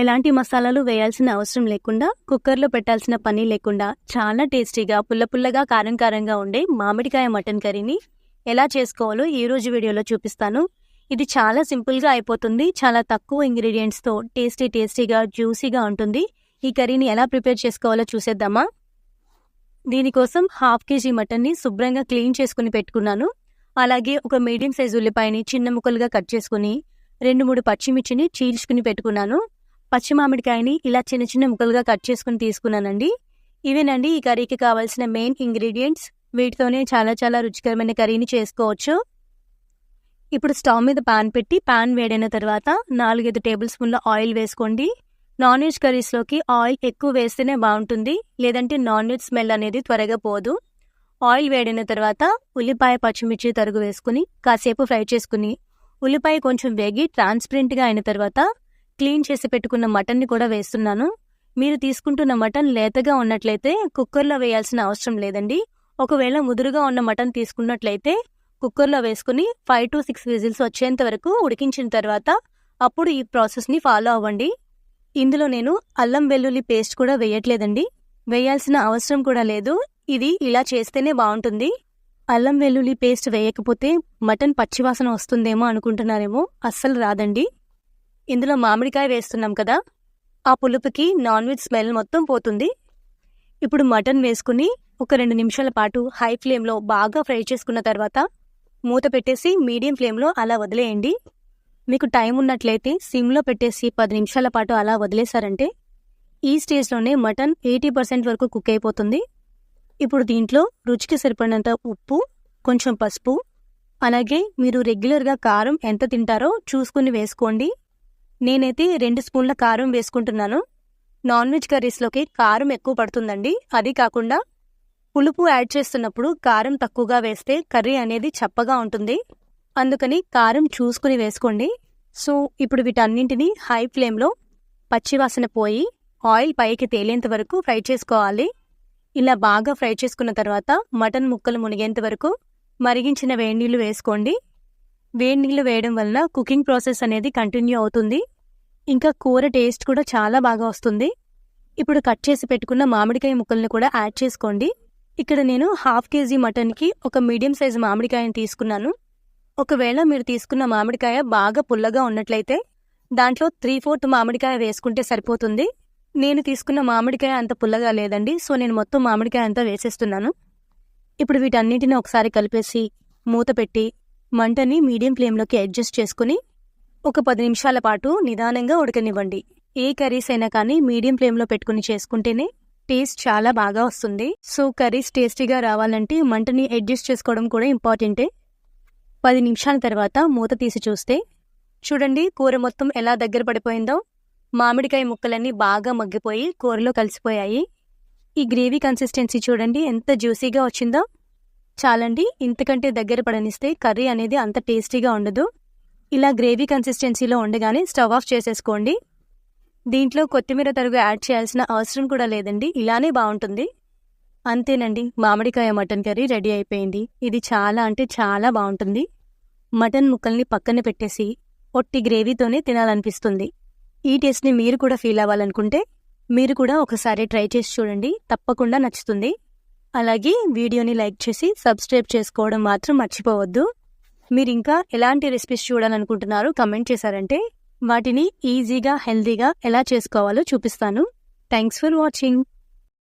ఎలాంటి మసాలాలు వేయాల్సిన అవసరం లేకుండా కుక్కర్లో పెట్టాల్సిన పని లేకుండా చాలా టేస్టీగా పుల్ల పుల్లగా కారం కారంగా ఉండే మామిడికాయ మటన్ కర్రీని ఎలా చేసుకోవాలో ఈ రోజు వీడియోలో చూపిస్తాను. ఇది చాలా సింపుల్గా అయిపోతుంది. చాలా తక్కువ ఇంగ్రీడియంట్స్తో టేస్టీ టేస్టీగా జ్యూసీగా ఉంటుంది. ఈ కర్రీని ఎలా ప్రిపేర్ చేసుకోవాలో చూసేద్దామా? దీనికోసం హాఫ్ కేజీ మటన్ని శుభ్రంగా క్లీన్ చేసుకుని పెట్టుకున్నాను. అలాగే ఒక మీడియం సైజ్ ఉల్లిపాయని చిన్న ముక్కలుగా కట్ చేసుకుని రెండు మూడు పచ్చిమిర్చిని చీల్చుకుని పెట్టుకున్నాను. పచ్చి మామిడికాయని ఇలా చిన్న చిన్న ముక్కలుగా కట్ చేసుకుని తీసుకున్నానండి. ఇవేనండి ఈ కర్రీకి కావాల్సిన మెయిన్ ఇంగ్రీడియంట్స్. వీటితోనే చాలా చాలా రుచికరమైన కర్రీని చేసుకోవచ్చు. ఇప్పుడు స్టవ్ మీద పాన్ పెట్టి పాన్ వేడైన తర్వాత నాలుగైదు టేబుల్ స్పూన్ల ఆయిల్ వేసుకోండి. నాన్ వెజ్ కర్రీస్లోకి ఆయిల్ ఎక్కువ వేస్తేనే బాగుంటుంది. లేదంటే నాన్ వెజ్ స్మెల్ అనేది త్వరగా పోదు. ఆయిల్ వేడిన తర్వాత ఉల్లిపాయ పచ్చిమిర్చి తరుగు వేసుకుని కాసేపు ఫ్రై చేసుకుని ఉల్లిపాయ కొంచెం వేగి ట్రాన్స్పరెంట్గా అయిన తర్వాత క్లీన్ చేసి పెట్టుకున్న మటన్ని కూడా వేస్తున్నాను. మీరు తీసుకుంటున్న మటన్ లేతగా ఉన్నట్లయితే కుక్కర్లో వేయాల్సిన అవసరం లేదండి. ఒకవేళ ముదురుగా ఉన్న మటన్ తీసుకున్నట్లయితే కుక్కర్లో వేసుకుని ఫైవ్ టు సిక్స్ విజిల్స్ వచ్చేంత వరకు ఉడికించిన తర్వాత అప్పుడు ఈ ప్రాసెస్ని ఫాలో అవ్వండి. ఇందులో నేను అల్లం వెల్లుల్లి పేస్ట్ కూడా వేయట్లేదండి. వేయాల్సిన అవసరం కూడా లేదు. ఇది ఇలా చేస్తేనే బాగుంటుంది. అల్లం వెల్లుల్లి పేస్ట్ వేయకపోతే మటన్ పచ్చివాసన వస్తుందేమో అనుకుంటున్నారేమో అస్సలు రాదండి. ఇందులో మామిడికాయ వేస్తున్నాం కదా ఆ పులుపుకి నాన్ వెజ్ స్మెల్ మొత్తం పోతుంది. ఇప్పుడు మటన్ వేసుకుని ఒక రెండు నిమిషాల పాటు హై ఫ్లేమ్లో బాగా ఫ్రై చేసుకున్న తర్వాత మూత పెట్టేసి మీడియం ఫ్లేమ్లో అలా వదిలేయండి. మీకు టైం ఉన్నట్లయితే సిమ్లో పెట్టేసి పది నిమిషాల పాటు అలా వదిలేశారంటే ఈ స్టేజ్లోనే మటన్ ఎయిటీ పర్సెంట్ వరకు కుక్ అయిపోతుంది. ఇప్పుడు దీంట్లో రుచికి సరిపడినంత ఉప్పు కొంచెం పసుపు అలాగే మీరు రెగ్యులర్గా కారం ఎంత తింటారో చూసుకుని వేసుకోండి. నేనైతే రెండు స్పూన్ల కారం వేసుకుంటున్నాను. నాన్ వెజ్ కర్రీస్లోకి కారం ఎక్కువ పడుతుందండి. అది కాకుండా పులుపు యాడ్ చేస్తున్నప్పుడు కారం తక్కువగా వేస్తే కర్రీ అనేది చప్పగా ఉంటుంది. అందుకని కారం చూసుకుని వేసుకోండి. సో ఇప్పుడు వీటన్నింటినీ హై ఫ్లేమ్లో పచ్చివాసన పోయి ఆయిల్ పైకి తేలేంత వరకు ఫ్రై చేసుకోవాలి. ఇలా బాగా ఫ్రై చేసుకున్న తర్వాత మటన్ ముక్కలు మునిగేంత వరకు మరిగించిన వేడి నీళ్ళు వేసుకోండి. వేడి నీళ్ళు వేయడం వల్ల కుకింగ్ ప్రాసెస్ అనేది కంటిన్యూ అవుతుంది. ఇంకా కూర టేస్ట్ కూడా చాలా బాగా వస్తుంది. ఇప్పుడు కట్ చేసి పెట్టుకున్న మామిడికాయ ముక్కల్ని కూడా యాడ్ చేసుకోండి. ఇక్కడ నేను హాఫ్ కేజీ మటన్కి ఒక మీడియం సైజు మామిడికాయని తీసుకున్నాను. ఒకవేళ మీరు తీసుకున్న మామిడికాయ బాగా పుల్లగా ఉన్నట్లయితే దాంట్లో త్రీ ఫోర్త్ మామిడికాయ వేసుకుంటే సరిపోతుంది. నేను తీసుకున్న మామిడికాయ అంత పుల్లగా లేదండి సో నేను మొత్తం మామిడికాయ అంతా వేసేస్తున్నాను. ఇప్పుడు వీటన్నిటిని ఒకసారి కలిపేసి మూత పెట్టి మంటని మీడియం ఫ్లేమ్లోకి అడ్జస్ట్ చేసుకుని ఒక పది నిమిషాల పాటు నిదానంగా ఉడకనివ్వండి. ఏ కర్రీస్ అయినా కానీ మీడియం ఫ్లేమ్లో పెట్టుకుని చేసుకుంటేనే టేస్ట్ చాలా బాగా వస్తుంది. సో కర్రీస్ టేస్టీగా రావాలంటే మంటని అడ్జస్ట్ చేసుకోవడం కూడా ఇంపార్టెంటే. పది నిమిషాల తర్వాత మూత తీసి చూస్తే చూడండి కూర మొత్తం ఎలా దగ్గర పడిపోయిందో. మామిడికాయ ముక్కలన్నీ బాగా మగ్గిపోయి కూరలో కలిసిపోయాయి. ఈ గ్రేవీ కన్సిస్టెన్సీ చూడండి ఎంత జ్యూసీగా వచ్చిందో. చాలండి ఇంతకంటే దగ్గర పడనిస్తే కర్రీ అనేది అంత టేస్టీగా ఉండదు. ఇలా గ్రేవీ కన్సిస్టెన్సీలో ఉండగానే స్టవ్ ఆఫ్ చేసేసుకోండి. దీంట్లో కొత్తిమీర తరుగు యాడ్ చేయాల్సిన అవసరం కూడా లేదండి ఇలానే బాగుంటుంది. అంతేనండి మామిడికాయ మటన్ కర్రీ రెడీ అయిపోయింది. ఇది చాలా అంటే చాలా బాగుంటుంది. మటన్ ముక్కల్ని పక్కన పెట్టేసి ఒట్టి గ్రేవీతోనే తినాలనిపిస్తుంది. ఈ టేస్ట్ని మీరు కూడా ఫీల్ అవ్వాలనుకుంటే మీరు కూడా ఒకసారి ట్రై చేసి చూడండి తప్పకుండా నచ్చుతుంది. అలాగే వీడియోని లైక్ చేసి సబ్స్క్రైబ్ చేసుకోవడం మాత్రం మర్చిపోవద్దు. మీరు ఇంకా ఎలాంటి రెసిపీస్ చూడాలనుకుంటున్నారో కమెంట్ చేశారంటే వాటిని ఈజీగా హెల్తీగా ఎలా చేసుకోవాలో చూపిస్తాను. Thanks for watching.